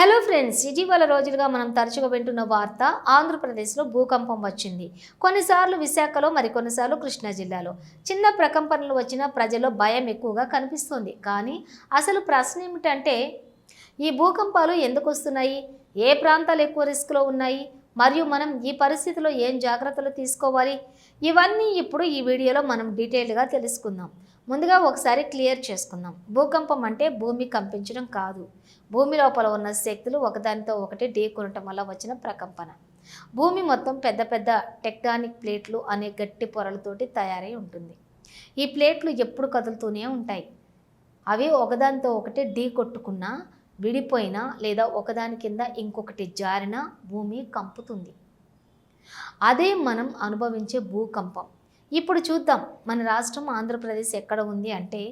Hello friends ఇటీవల రోజులుగా మనం తరచుగా వింటున్న వార్త ఆంధ్రప్రదేశ్లో భూకంపం వచ్చింది. కొన్నిసార్లు విశాఖలో మరికొన్నిసార్లు కృష్ణా జిల్లాలో. చిన్న ప్రకంపనలు వచ్చిన ప్రజల్లో భయం ఎక్కువగా కనిపిస్తుంది. కానీ అసలు ప్రశ్న ఏమిటంటే ఈ భూకంపాలు ఎందుకు వస్తున్నాయి? ఏ ప్రాంతాలు ఎక్కువ రిస్క్లో ఉన్నాయి? మరియు మనం ఈ పరిస్థితిలో ఏం జాగ్రత్తలు తీసుకోవాలి? ఇవన్నీ ఇప్పుడు ఈ వీడియోలో మనం డీటెయిల్గా తెలుసుకుందాం. ముందుగా ఒకసారి క్లియర్ చేసుకుందాం. భూకంపం అంటే భూమి కంపించడం కాదు. భూమి లోపల ఉన్న శక్తులు ఒకదానితో ఒకటి ఢీకొనటం వల్ల వచ్చిన ప్రకంపన. భూమి మొత్తం పెద్ద పెద్ద టెక్టానిక్ ప్లేట్లు అనే గట్టి పొరలతోటి తయారై ఉంటుంది. ఈ ప్లేట్లు ఎప్పుడు కదులుతూనే ఉంటాయి. అవి ఒకదానితో ఒకటి ఢీ కొట్టుకున్నా విడిపోయినా లేదా ఒకదాని కింద ఇంకొకటి జారినా భూమి కంపుతుంది. అదే మనం అనుభవించే భూకంపం. ఇప్పుడు చూద్దాం మన రాష్ట్రం ఆంధ్రప్రదేశ్ ఎక్కడ ఉంది అంటే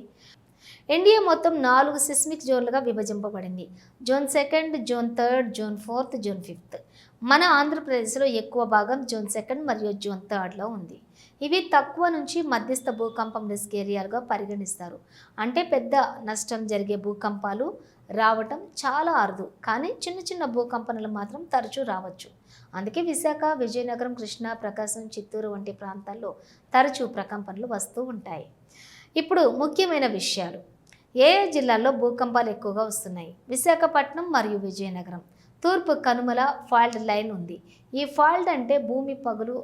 ఇండియా మొత్తం నాలుగు సిస్మిక్ జోన్లుగా విభజింపబడింది. Zone second zone third zone fourth zone fifth. మన ఆంధ్రప్రదేశ్లో ఎక్కువ భాగం జూన్ సెకండ్ మరియు జూన్ థర్డ్లో ఉంది. ఇవి తక్కువ నుంచి మధ్యస్థ భూకంపం రిస్క్ ఏరియాలుగా పరిగణిస్తారు. అంటే పెద్ద నష్టం జరిగే భూకంపాలు రావటం చాలా అరుదు. కానీ చిన్న చిన్న భూకంపనలు మాత్రం తరచూ రావచ్చు. అందుకే విశాఖ విజయనగరం కృష్ణా ప్రకాశం చిత్తూరు వంటి ప్రాంతాల్లో తరచూ ప్రకంపనలు వస్తూ ఉంటాయి. ఇప్పుడు ముఖ్యమైన విషయాలు. ఏ జిల్లాల్లో భూకంపాలు ఎక్కువగా వస్తున్నాయి? విశాఖపట్నం మరియు విజయనగరం. తూర్పు కనుమల ఫాల్ట్ లైన్ ఉంది. ఈ ఫాల్ట్ అంటే భూమి పగులు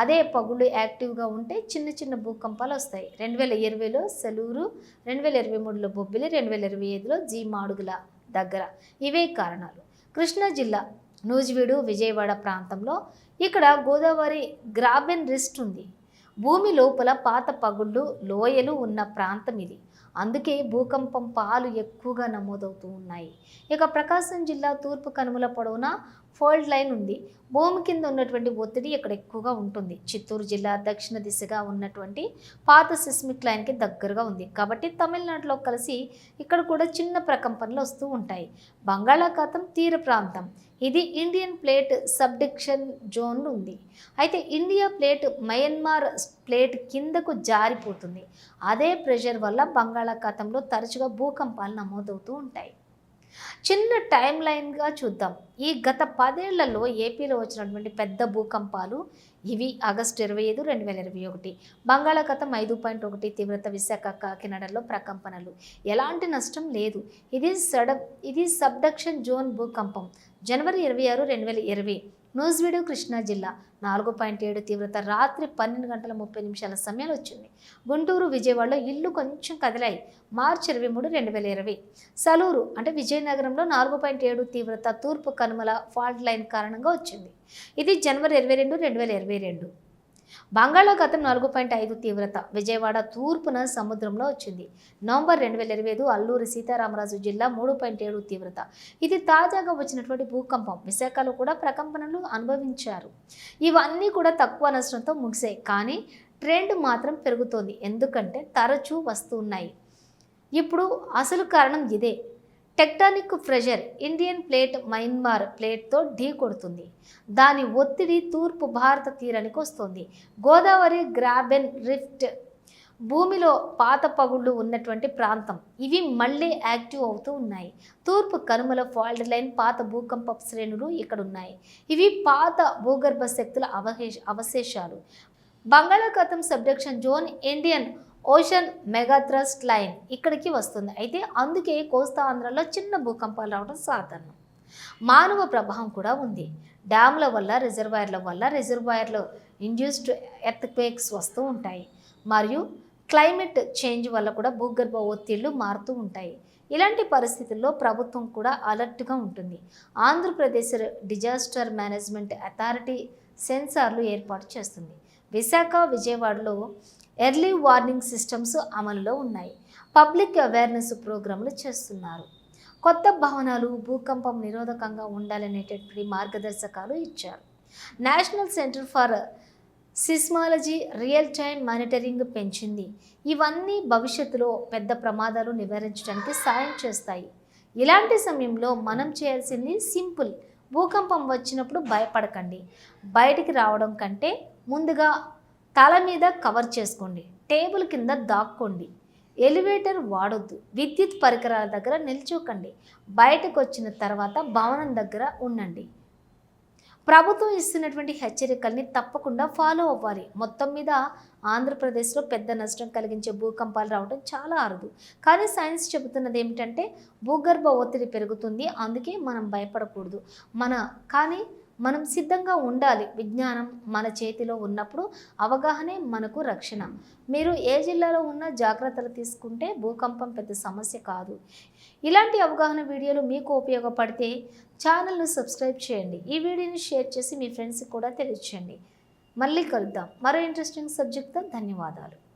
అదే పగులు యాక్టివ్గా ఉంటే చిన్న చిన్న భూకంపాలు వస్తాయి. రెండు వేల ఇరవైలో సెలూరు రెండు వేల ఇరవై మూడులో బొబ్బిలి రెండు వేల ఇరవై ఐదులో జీ మాడుగుల దగ్గర. ఇవే కారణాలు. కృష్ణా జిల్లా నూజివీడు విజయవాడ ప్రాంతంలో ఇక్కడ గోదావరి గ్రాబెన్ రిస్ట్ ఉంది. భూమి లోపల పాత పగుళ్ళు లోయలు ఉన్న ప్రాంతం ఇది. అందుకే భూకంపం పాలు ఎక్కువగా నమోదవుతూ ఉన్నాయి. ఇక ప్రకాశం జిల్లా తూర్పు కనుమల పొడవున ఫోల్డ్ లైన్ ఉంది. భూమి కింద ఉన్నటువంటి ఒత్తిడి ఇక్కడ ఎక్కువగా ఉంటుంది? చిత్తూరు జిల్లా దక్షిణ దిశగా ఉన్నటువంటి పాత సిస్మిక్ లైన్కి దగ్గరగా ఉంది. కాబట్టి తమిళనాడులో కలిసి ఇక్కడ కూడా చిన్న ప్రకంపనలు వస్తూ ఉంటాయి. బంగాళాఖాతం తీర ప్రాంతం. ఇది ఇండియన్ ప్లేట్ సబ్డిక్షన్ జోన్ ఉంది. అయితే ఇండియా ప్లేట్ మయన్మార్ ప్లేట్ కిందకు జారిపోతుంది. అదే ప్రెషర్ వల్ల బంగాళాఖాతంలో తరచుగా భూకంపాలు నమోదవుతూ ఉంటాయి. చిన్న టైం లైన్గా చూద్దాం. ఈ గత పదేళ్ళలో ఏపీలో వచ్చినటువంటి పెద్ద భూకంపాలు ఇవి ఆగస్టు ఇరవై ఐదు రెండు వేల ఇరవై ఒకటి. బంగాళాఖాతం ఐదు పాయింట్ ఒకటి తీవ్రత విశాఖ కాకినాడలో ప్రకంపనలు. ఎలాంటి నష్టం లేదు. ఇది సడ ఇది సబ్డక్షన్ జోన్ భూకంపం. జనవరి ఇరవై ఆరు రెండు వేల ఇరవై నూజివీడు కృష్ణా జిల్లా. నాలుగు పాయింట్ ఏడు తీవ్రత. రాత్రి పన్నెండు గంటల ముప్పై నిమిషాల సమయంలో వచ్చింది. గుంటూరు విజయవాడలో ఇల్లు కొంచెం కదిలాయి. మార్చి ఇరవై మూడు రెండు వేల ఇరవై. సలూరు అంటే విజయనగరంలో నాలుగు పాయింట్ ఏడు తీవ్రత. తూర్పు కనుమల ఫాల్ట్ లైన్ కారణంగా వచ్చింది. ఇది జనవరి ఇరవై రెండు రెండు వేల ఇరవై రెండు. బంగాళాఖాతం నాలుగు పాయింట్ ఐదు తీవ్రత. విజయవాడ తూర్పున సముద్రంలో వచ్చింది. నవంబర్ రెండు వేల ఇరవై ఐదు అల్లూరి సీతారామరాజు జిల్లా మూడు పాయింట్ ఏడు తీవ్రత. ఇది తాజాగా వచ్చినటువంటి భూకంపం. విశాఖలో కూడా ప్రకంపనలు అనుభవించారు. ఇవన్నీ కూడా తక్కువ నష్టంతో ముగిశాయి. కానీ ట్రెండ్ మాత్రం పెరుగుతోంది. ఎందుకంటే తరచూ వస్తున్నాయి ఇప్పుడు అసలు కారణం ఇదే. Tectonic pressure Indian plate Myanmar ప్లేట్తో ఢీ కొడుతుంది. దాని ఒత్తిడి తూర్పు భారత తీరానికి వస్తుంది. గోదావరి గ్రాబెన్ రిఫ్ట్ భూమిలో పాత పగుళ్ళు ఉన్నటువంటి ప్రాంతం. ఇవి మళ్ళీ యాక్టివ్ అవుతూ ఉన్నాయి. తూర్పు కనుమల ఫాల్ట్ లైన్ పాత భూకంప శ్రేణులు ఇక్కడ ఉన్నాయి ఇవి పాత భూగర్భ శక్తుల అవహే అవశేషాలు. బంగాళాఖాతం subduction zone Indian ocean megathrust line ఇక్కడికి వస్తుంది. అయితే అందుకే కోస్తా ఆంధ్రలో చిన్న భూకంపాలు రావడం సాధారణం. మానవ ప్రభావం కూడా ఉంది. డ్యామ్ల వల్ల రిజర్వాయర్ల వల్ల రిజర్వాయర్లో ఇండ్యూస్డ్ ఎర్త్క్వేక్స్ వస్తూ ఉంటాయి. మరియు క్లైమేట్ చేంజ్ వల్ల కూడా భూగర్భ ఒత్తిళ్ళు మారుతూ ఉంటాయి. ఇలాంటి పరిస్థితుల్లో ప్రభుత్వం కూడా అలర్ట్గా ఉంటుంది. ఆంధ్రప్రదేశ్ డిజాస్టర్ మేనేజ్మెంట్ అథారిటీ సెన్సార్లు ఏర్పాటు చేస్తుంది. విశాఖ విజయవాడలో ఎర్లీ వార్నింగ్ సిస్టమ్స్ అమలులో ఉన్నాయి. పబ్లిక్ అవేర్నెస్ ప్రోగ్రాంలు చేస్తున్నారు. కొత్త భవనాలు భూకంపం నిరోధకంగా ఉండాలనేటటువంటి మార్గదర్శకాలు ఇచ్చారు. National centre for seismology real time monitoring పెంచింది. ఇవన్నీ భవిష్యత్తులో పెద్ద ప్రమాదాలు నివారించడానికి సాయం చేస్తాయి. ఇలాంటి సమయంలో మనం చేయాల్సింది సింపుల్. భూకంపం వచ్చినప్పుడు భయపడకండి. బయటికి రావడం కంటే ముందుగా తల మీద కవర్ చేసుకోండి. టేబుల్ కింద దాక్కోండి. ఎలివేటర్ వాడొద్దు. విద్యుత్ పరికరాల దగ్గర నిల్చోకండి. బయటకు వచ్చిన తర్వాత భవనం దగ్గర ఉండండి. ప్రభుత్వం ఇస్తున్నటువంటి హెచ్చరికల్ని తప్పకుండా ఫాలో అవ్వాలి. మొత్తం మీద ఆంధ్రప్రదేశ్లో పెద్ద నష్టం కలిగించే భూకంపాలు రావడం చాలా అరుదు. కానీ సైన్స్ చెబుతున్నది ఏమిటంటే భూగర్భ ఒత్తిడి పెరుగుతుంది. అందుకే మనం భయపడకూడదు. మన కానీ మనం సిద్ధంగా ఉండాలి. విజ్ఞానం మన చేతిలో ఉన్నప్పుడు అవగాహనే మనకు రక్షణ. మీరు ఏ జిల్లాలో ఉన్న జాగ్రత్తలు తీసుకుంటే భూకంపం పెద్ద సమస్య కాదు. ఇలాంటి అవగాహన వీడియోలు మీకు ఉపయోగపడితే ఛానల్ను సబ్స్క్రైబ్ చేయండి. ఈ వీడియోని షేర్ చేసి మీ ఫ్రెండ్స్కి కూడా తెలియచేయండి. మళ్ళీ కలుద్దాం. మరో ఇంట్రెస్టింగ్ సబ్జెక్ట్తో ధన్యవాదాలు.